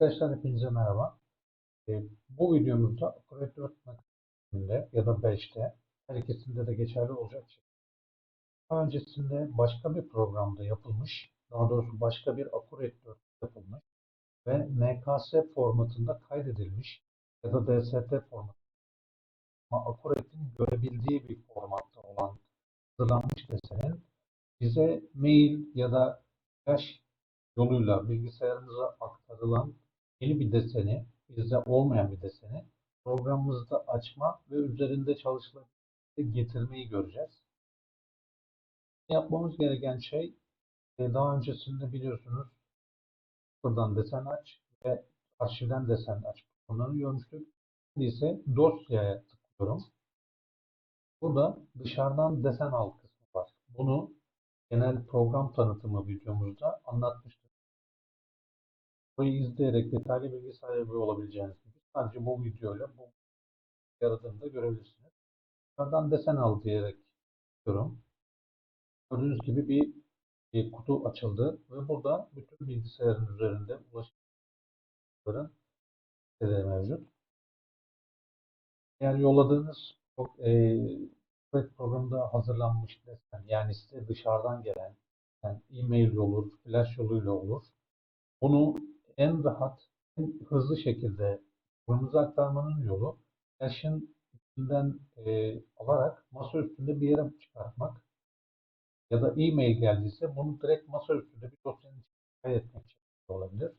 Arkadaşlar hepinize merhaba. Ee, bu videomuzda Acrobat 4 makinesinde ya da 5'te her ikisinde de geçerli olacak şekilde daha öncesinde başka bir programda yapılmış, daha doğrusu başka bir Acrobat 4 yapılmış ve NKS formatında kaydedilmiş ya da DST formatında ama Acrobat'in görebildiği bir formatta olan hazırlanmış desenin bize mail ya da flash yoluyla bilgisayarımıza aktarılan yeni bir deseni, bizde olmayan bir deseni programımızda açma ve üzerinde çalışılabilir getirmeyi göreceğiz. Yapmamız gereken şey e, daha öncesinde biliyorsunuz buradan desen aç ve arşivden desen aç bunları görmüştük. Şimdi ise dosyaya tıklıyorum. Burada dışarıdan desen al kısmı var. Bunu genel program tanıtımı videomuzda anlatmıştık. Burayı izleyerek detaylı bilgi sahibi olabileceğiniz gibi sadece bu videoyla bu yaradığını görebilirsiniz. Dışarıdan desen al diyerek tıklıyorum. Gördüğünüz gibi bir, bir kutu açıldı ve burada bütün bilgisayarın üzerinde ulaşımların siteleri mevcut. Eğer yolladığınız çok e, Word programında hazırlanmış desen yani size dışarıdan gelen yani e-mail olur, flash yoluyla olur. Bunu en rahat, en hızlı şekilde programımıza aktarmanın yolu flash'ın içinden e, alarak masa üstünde bir yere çıkartmak ya da e-mail geldiyse bunu direkt masa üstünde bir dosyanın içine kaydetmek şeklinde olabilir.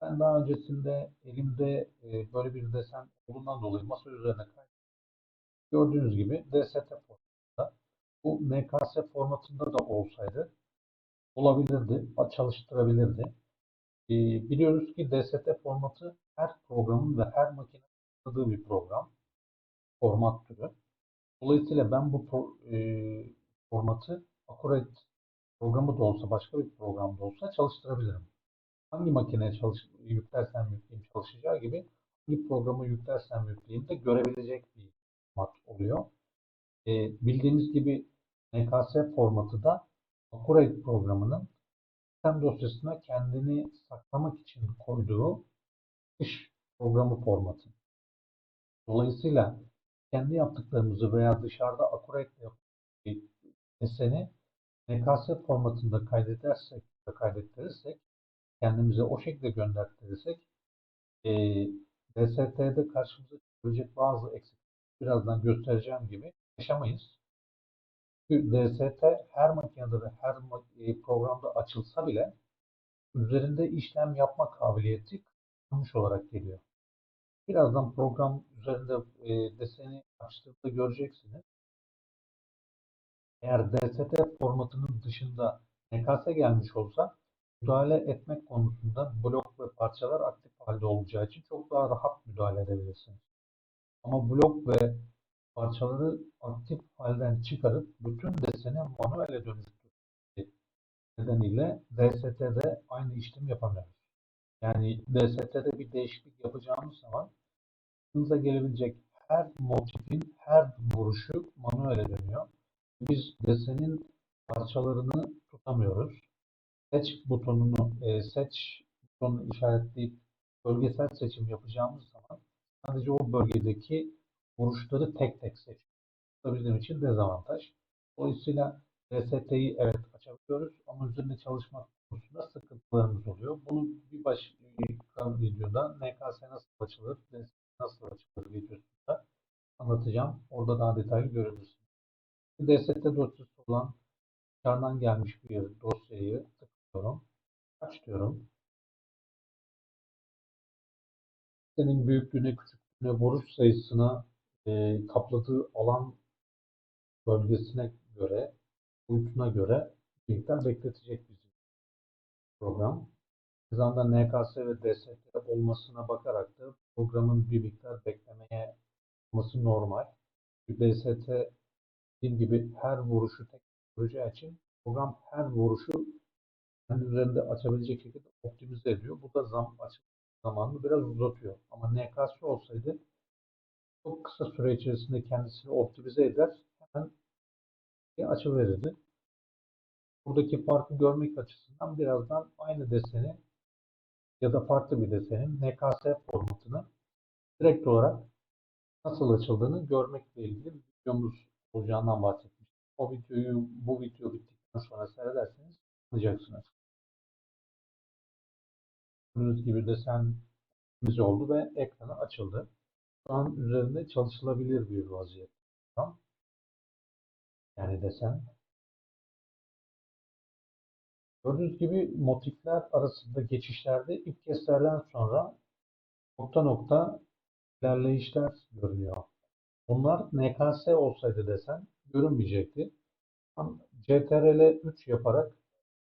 Ben daha öncesinde elimde e, böyle bir desen olduğundan dolayı masa üzerine kaydettim. Gördüğünüz gibi DST formatında bu NKS formatında da olsaydı olabilirdi, çalıştırabilirdi. Biliyoruz ki DST formatı her programın ve her makinenin kullandığı bir program, format türü. Dolayısıyla ben bu pro, e, formatı Acrobat programı da olsa, başka bir programda olsa çalıştırabilirim. Hangi makineye çalış, yüklersem yükleyeyim çalışacağı gibi hangi programı yüklersem yükleyeyim de görebilecek bir format oluyor. E, bildiğimiz gibi NKS formatı da Acrobat programının sistem dosyasına kendini saklamak için koyduğu dış programı formatı. Dolayısıyla kendi yaptıklarımızı veya dışarıda Acrobat'le yaptığımız deseni NKS formatında kaydedersek ve kaydettirirsek kendimize o şekilde göndertirirsek e, DST'de karşımıza çıkabilecek bazı eksiklikler birazdan göstereceğim gibi yaşamayız. Çünkü DST her makinede ve her programda açılsa bile üzerinde işlem yapma kabiliyeti kısıtlanmış olarak geliyor. Birazdan program üzerinde e, deseni açtığında göreceksiniz. Eğer DST formatının dışında NKS gelmiş olsa müdahale etmek konusunda blok ve parçalar aktif halde olacağı için çok daha rahat müdahale edebilirsiniz. Ama blok ve parçaları aktif halden çıkarıp bütün deseni manuele dönüştürmek nedeniyle DST'de aynı işlemi yapamıyoruz. Yani DST'de bir değişiklik yapacağımız zaman aklınıza gelebilecek her motifin her vuruşu manuele dönüyor. Biz desenin parçalarını tutamıyoruz. Seç butonunu, e, seç butonunu işaretleyip bölgesel seçim yapacağımız zaman sadece o bölgedeki vuruşları tek tek seçiyoruz. Bu bizim için dezavantaj. Dolayısıyla DST'yi evet açabiliyoruz ama üzerinde çalışmak konusunda sıkıntılarımız oluyor. Bunu bir başka videoda NKS nasıl açılır, DST nasıl açılır videosunda anlatacağım. Orada daha detaylı görebilirsiniz. DST dosyası olan dışarıdan gelmiş bir dosyayı tıklıyorum. Aç diyorum. Senin büyüklüğüne, küçüklüğüne, vuruş sayısına, e, kapladığı alan bölgesine göre, boyutuna göre linkler bekletecek bizi program. Aynı zamanda NKS ve DST olmasına bakarak da programın bir miktar beklemeye olması normal. DST dediğim gibi her vuruşu tek göreceği için program her vuruşu kendi üzerinde açabilecek şekilde optimize ediyor. Bu da zam zamanını biraz uzatıyor. Ama NKS olsaydı çok kısa süre içerisinde kendisini optimize eder, hemen açıverirdi. Buradaki farkı görmek açısından birazdan aynı deseni ya da farklı bir desenin NKS formatını direkt olarak nasıl açıldığını görmekle ilgili bir videomuz olacağından bahsetmiştim. O videoyu bu video bittikten sonra seyrederseniz anlayacaksınız. Gördüğünüz gibi desenimiz oldu ve ekranı açıldı. An üzerinde çalışılabilir bir vaziyet. Tamam. Yani desen. Gördüğünüz gibi motifler arasında geçişlerde ip keslerden sonra nokta nokta ilerleyişler görünüyor. Bunlar NKS olsaydı desen görünmeyecekti. CTRL 3 yaparak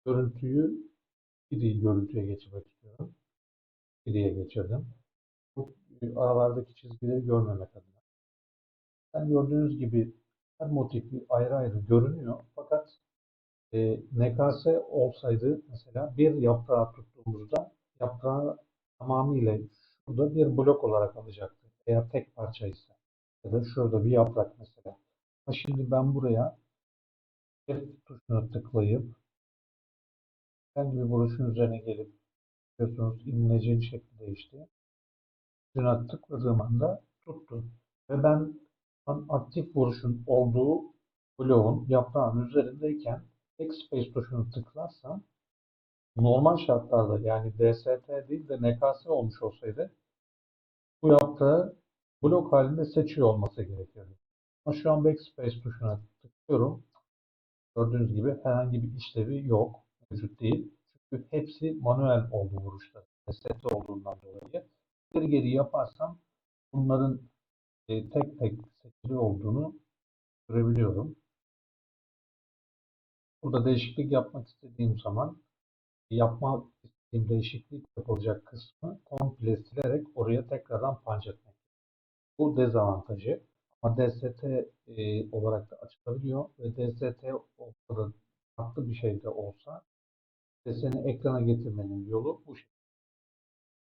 görüntüyü 2D görüntüye geçirmek istiyorum. 2D'ye geçirdim. Aralardaki çizgileri görmemek adına. Ben gördüğünüz gibi her motifi ayrı ayrı görünüyor. Fakat e, NKS olsaydı mesela bir yaprağı tuttuğumuzda yaprağı tamamıyla şurada bir blok olarak alacaktı. Eğer tek parçaysa. Ya da şurada bir yaprak mesela. Ama şimdi ben buraya F tuşuna tıklayıp herhangi bir broşun üzerine gelip biliyorsunuz imlecin şekli değişti. Tuşuna tıkladığım anda tuttu. Ve ben aktif vuruşun olduğu bloğun yaprağın üzerindeyken Backspace tuşunu tıklarsam normal şartlarda yani DST değil de NKS olmuş olsaydı bu yaprağı blok halinde seçiyor olması gerekiyordu. Ama şu an Backspace tuşuna tıklıyorum. Gördüğünüz gibi herhangi bir işlevi yok. Mevcut değil. Çünkü hepsi manuel oldu vuruşlar. DST olduğundan dolayı. Geri geri yaparsam bunların e, tek tek seçili olduğunu görebiliyorum. Burada değişiklik yapmak istediğim zaman yapmak istediğim değişiklik yapılacak kısmı komple silerek oraya tekrardan punch etmek. Bu dezavantajı. Ama DST e, olarak da açılabiliyor ve DST olsa da farklı bir şey de olsa deseni ekrana getirmenin yolu bu şekilde.